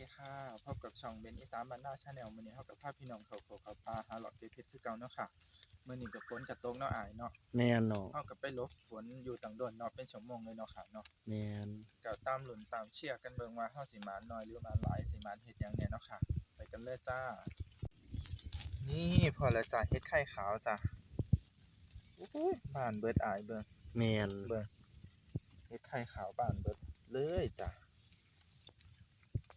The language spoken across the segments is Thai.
ดีค่ะพบกับช่องเบนอีสานบ้านนาชาแนลมื้อนี้เฮากับพาพี่น้องเขาเขาเขาปลาหาหลอดเก็บเพชรคือเก่าเนาะค่ะมื้อนี้ก็ฝนก็ตกเนาะอายเนาะแม่นเนาะเฮาก็ไปหลบฝนอยู่ตังโดนเนาะเป็นชั่วโมงเลยเนาะค่ะเนาะแม่นก็ตามลุ้นตามเชียร์กันเบิ่งว่าเฮาสิมานน้อยหรือมานหลายสิมานเฮ็ดหยังแน่เนาะค่ะ ไปกันเลยจ้า นี่พอแล้วจ้ะเฮ็ดไข่ขาวจ้ะโอ้ยบ้านเบิดอายเบิ่งแม่นเบิ่งเฮ็ดไข่ขาวบ้านเบิดเลยจ้ะเ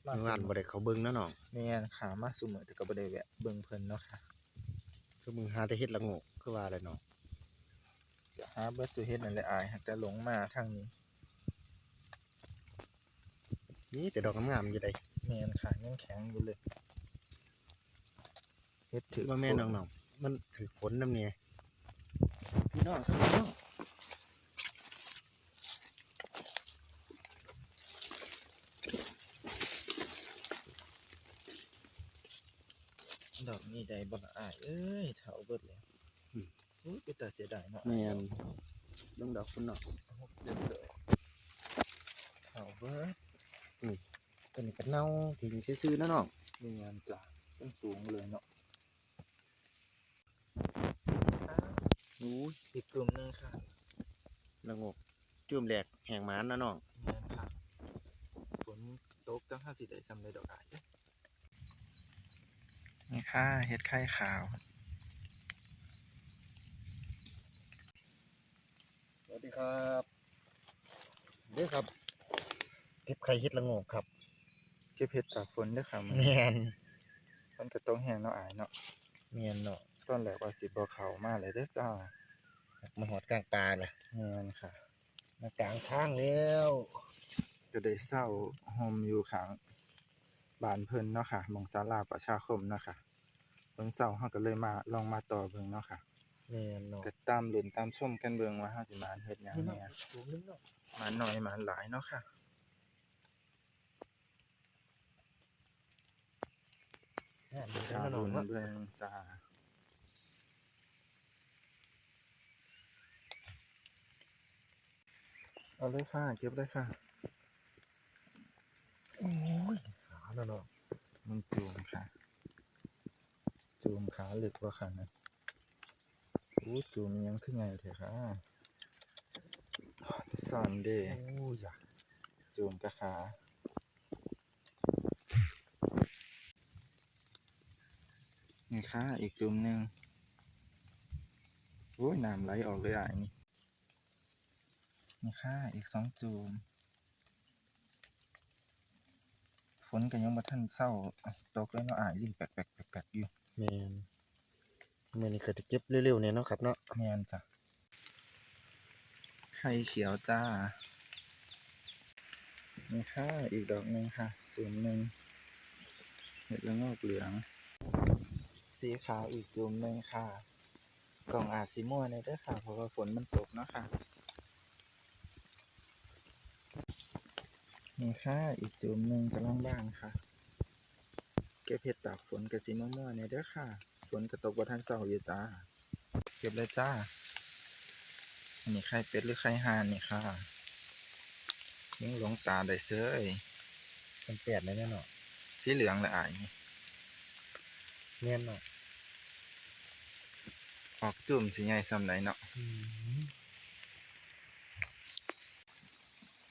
มื่อวานบ่ได้เขาเบิ่งนะน้องแม่นขามาซุมื้อแต่ก็บ่ได้แวะเบิ่งเพิ่นเนาะค่ะซุมึงหาแต่เฮ็ดละโงกคือว่าอะไรเนาะเดี๋ยวหาเบิดสุเฮ็ดนั่นแหละอายหากแต่หลงมาทางนี้นี่แต่ดอกงามๆอยู่ใดแม่นขายังแข็งอยู่เลยเฮ็ดถือว่าแม่นน้องๆมันถือผลนำเนี่ยพี่น้องครับพี่น้อง ดอก นี้ได้บ่ละอายเอ้ยเฒ่าเบิดแล้วอุ้ยเป็นตาเสียดายเนาะแม่นเบิ่งดอกคุณเนาะหกเจ็ดเลยเฒ่าเบิดตัวนี้ก็เน่าทิ้งซื่อๆนะน้องมีงานจ้ะเป็นสูงเลยเนาะอู้ยอีกกลุ่มหนึงค่ะละโงกจุ่มแหลกแหงหมานนะน้องแม่นค่ะฝนตกจังห้าสิได้สำเร็จดอกอายเด้อนี่ ค่ะเฮ็ดไข่ขาวสวัสดีครับเด้อครับเก็บไข่เฮ็ดละโงกครับเก็บเห็ดตากฝนเด้อค่ะมันแม่นมันก็ต้องแห้งเนาะอายเนาะแม่นเนาะตอนแรกว่าสิบ่เข้ามาเลยเด้อจ้ามาหอดกลางปลาน่ะแม่นค่ะ มากลางทางแล้วก็ได้เศร้าโฮมอยู่ข้างบ้านเพิ่นเนาะค่ะหมองศาลาประชาคมเนาะค่ะ เพิ่นเศร้าเฮาก็เลยมาลองมาต่อเบิ่งเนาะค่ะแม่นเนาะก็ตามลุ้นตามชมกันเบิ่งว่าเฮาสิมาเฮ็ดหยังแหน่สูงนึงเนาะมาน้อยมาหลายเนาะค่ะแม่นมีชาแล้วลุ้นเนาะเบิ่งจ้าเอาเลยค่ะเก็บเลยค่ะ โอ้ยขาแล้วเนาะ มันจูมค่ะ จูมขา ลึกว่าค่ะนะอู้จูมยังขึ้นไงเถอะค่ะสอนเดโอ้ยอยากจูมกะขานี่ค่ะอีกจูมหนึ่งโอ้ยน้ำไหลออกเลยอะนี่นี่ค่ะอีกสองจูมฝนก็ยังมาทันเศร้าตกเลยเนาะอ่ายลิ้นแปลกๆแปลกๆอยู่แมน มื่อนี้ก็จะเก็บเร็วๆเนี่ยเนาะครับเนาะแมนจ้ะไข่เขียวจ้านี่ค่ะอีกดอกหนึ่งค่ะจุ่มหนึ่งเห็ดละงอกเหลือง สีขาวอีกจุ่มหนึ่งค่ะ กล่องอาจสีม่วงในเด้อค่ะ เพราะว่าฝนมันตกเนาะค่ะนี่ค่ะอีกจุ่มหนึ่งกำลังบ้างค่ะ เก็บเห็ดตากฝนกับสีม่วงๆในเด้อค่ะ ฝนก็ตกว่าทันเสาอยู่จ้า เก็บเลยจ้า อันนี้ไข่เป็ดหรือไข่ห่านนี่ค่ะยิงหลงตาได้เซ้ยเป็นแปดเลยเนี่ยเนาะสีเหลืองละอายนี่แมนเนาะออกจุ่มสีใหญ่ซ้ำไหนเนาะอืม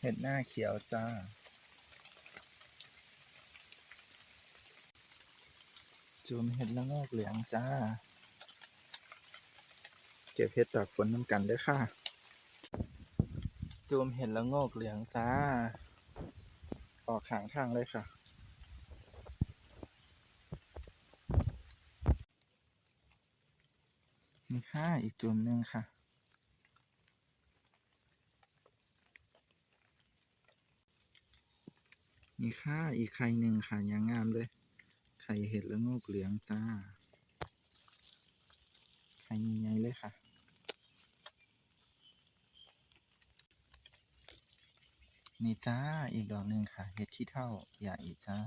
เห็ดหน้าเขียวจ้า จุ่มเห็ดละงอกเหลืองจ้า เก็บเห็ดตากฝนน้ำกันด้อค่ะจุ่มเห็ดละงอกเหลืองจ้า ออกขางทางเลยค่ะ มีค่าอีกจุ่มหนึ่งค่ะมีค่าอีกไข่หนึ่งค่ะยางงามเลย ข่เห็ดและโงกเหลืองจ้า ไข่ใหญ่เลยค่ะนี่จ้า อีกดอกหนึ่งค่ะ เห็ดขี้เท่าใหญ่จ้า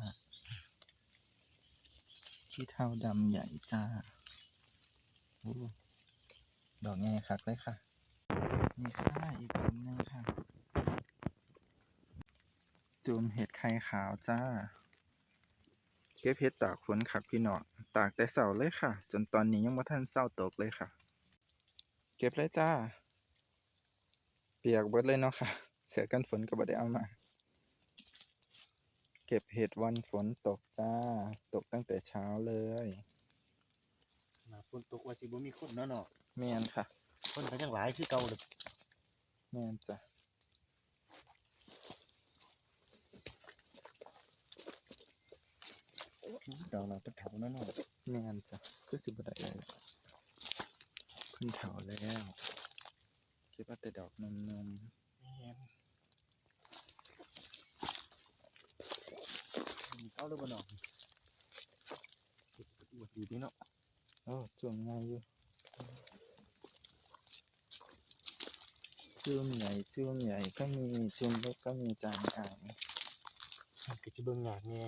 ขี้เท่าดำใหญ่จ้าอดอกใหญ่คักเลยค่ะ นี่ค่ะอีกจุ่มหนึ่งค่ะ จุ่มเห็ดไข่ขาวจ้า ก็บเฮ็ดตากฝนคักพี่น้องตากแต่เช้าเลยค่ะ จนตอนนี้ยังบ่ทันเช้าตกเลยค่ะ เก็บเลยจ้า เปียกเบิดเลยเนาะค่ะ เสื้อกันฝนก็บ่ได้เอามา เก็บเห็ดวันฝนตกจ้า ตกตั้งแต่เช้าเลยหนาฝนตกว่าสิบ่มีคนเนาะเนาะแม่นค่ะ คนก็ยังหลายคือเก่าเลยแม่นจ้ะ ดอกเราตะเถาเนาะเนาะแม่นจ้ะคือสิบ่ได้เลยเพิ่นเฒ่าแล้วเก็บเอาแต่ดอกนมแม่นมีเข้าแล้วบ่เนาะอวดดีเด้เนาะๆโอ้จุ่มใหญ่อยู่จุ่มใหญ่จุ่มใหญ่ก็มีจุ่มเล็กก็มีจานอ่างมันก็สิเบิ่งยากแน่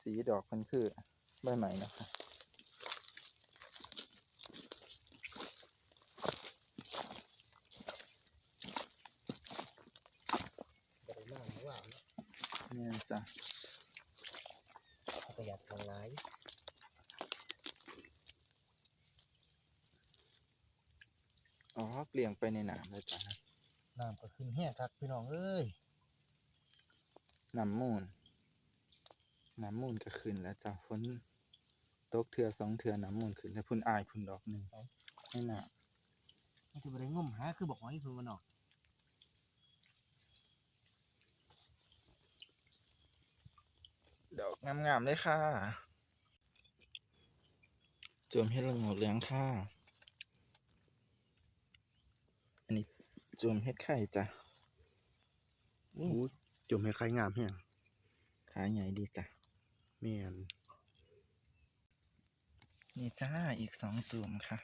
สีดอกมันคือใบใหม่เนาะค่ะบ่ได้มากนะว่าเนาะแม่นจ้ะประหยัดทางหลายอ๋อเกลี่ยงไปในน้ำเลยจ้ะน้ำก็ขึ้นแห้งคักพี่น้องเอ้ยน้ำมูล น้ำมูลก็ขึ้นแล้วจ้ะฝนตกเทือสองเทือน้ำมูลขึ้นแล้วพุ่นอายพุ่นดอกหนึ่งในน้มันจะบ่ได้งมหาคือบอกว่าอีเพิ่นบ่เนาะำดอกงามๆเลยค่ะจวมเห็ดละโงกเหลืองค่ะ อันนี้จวมเห็ดไข่จ้ะโอ้จมให้ใครงามแฮงขาใหญ่ดีจ้ะ แมนนี่จ้าอีกสองตุ่มค่ะ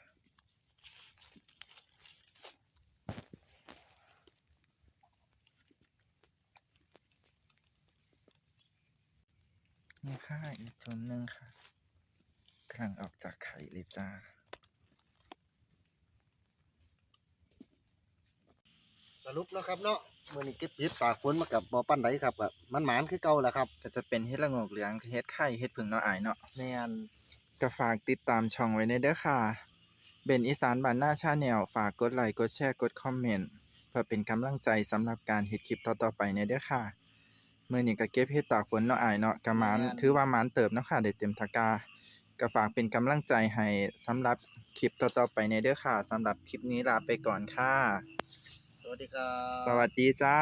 นี่ค่ะอีกตุ่มหนึ่งค่ะกำลังออกจากไข่เลยจ้า สรุปเนาะครับเนาะมื้อนี้เก็บเห็ดตากฝนมากับบ่ปานใดครับก็มันหมานคือเก่าแหละครับก็จะเป็นเฮ็ดละโงกเหลืองเฮ็ดไข่เฮ็ดผึ่งเนาะอายเนาะแม่นก็ฝากติดตามช่องไว้ในเด้อค่ะเบนอีสานบ้านหน้าชาแนลฝากกดไลค์กดแชร์กดคอมเมนต์เพื่อเป็นกำลังใจสำหรับการเฮ็ดคลิปต่อๆไปในเด้อค่ะมื้อนี้ก็เก็บเฮ็ดตากฝนเนาะอายเนาะก็หมานถือว่าหมานเติบเนาะค่ะได้เต็มตะกร้าก็ฝากเป็นกำลังใจให้สำหรับคลิปต่อๆไปในเด้อค่ะสำหรับคลิปนี้ลาไปก่อนค่ะ สวัสดีครับ สวัสดีจ้า